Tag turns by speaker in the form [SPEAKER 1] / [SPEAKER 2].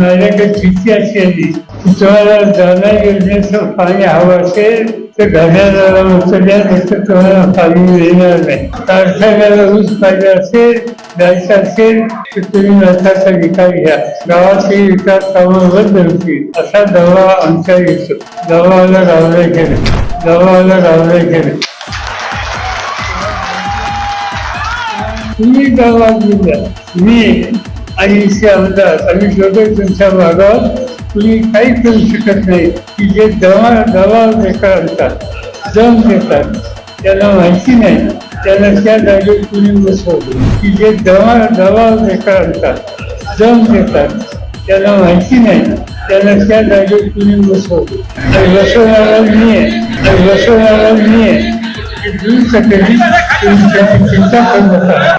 [SPEAKER 1] माझ्याकडे भीती अशी आली की तुम्हाला दाना योजनेचं पाणी हवं असेल तर घड्याला उचलल्या तर तुम्हाला पाणी मिळणार नाही. कारखान्याला ऊस पाहिजे असेल जायचं असेल तर तुम्ही नथाचा विकास घ्या. गावाची विकास कामं बंद होतील असा दवा आमच्या येतो दवाला गावले गेले. दवाला गावले गेले. तुम्ही गावात दिल्या मी आणि इथे आमदार आम्ही दोघे तुमच्या भागावर तुम्ही काही करू शकत नाही. की जे दवा दवा बेकार आणतात जम देतात त्याला माहिती नाही. त्यांना त्या जागेत कुणी बसवलं की जे दवा दवा बेकार आणतात जम देतात त्याला माहिती नाही. त्यांना त्या जागेत कुणी बसवलं आणि बसवणारा मी आहे आणि बसवणारा मी आहे की दूर कधी तुमच्या चिंता करू नका.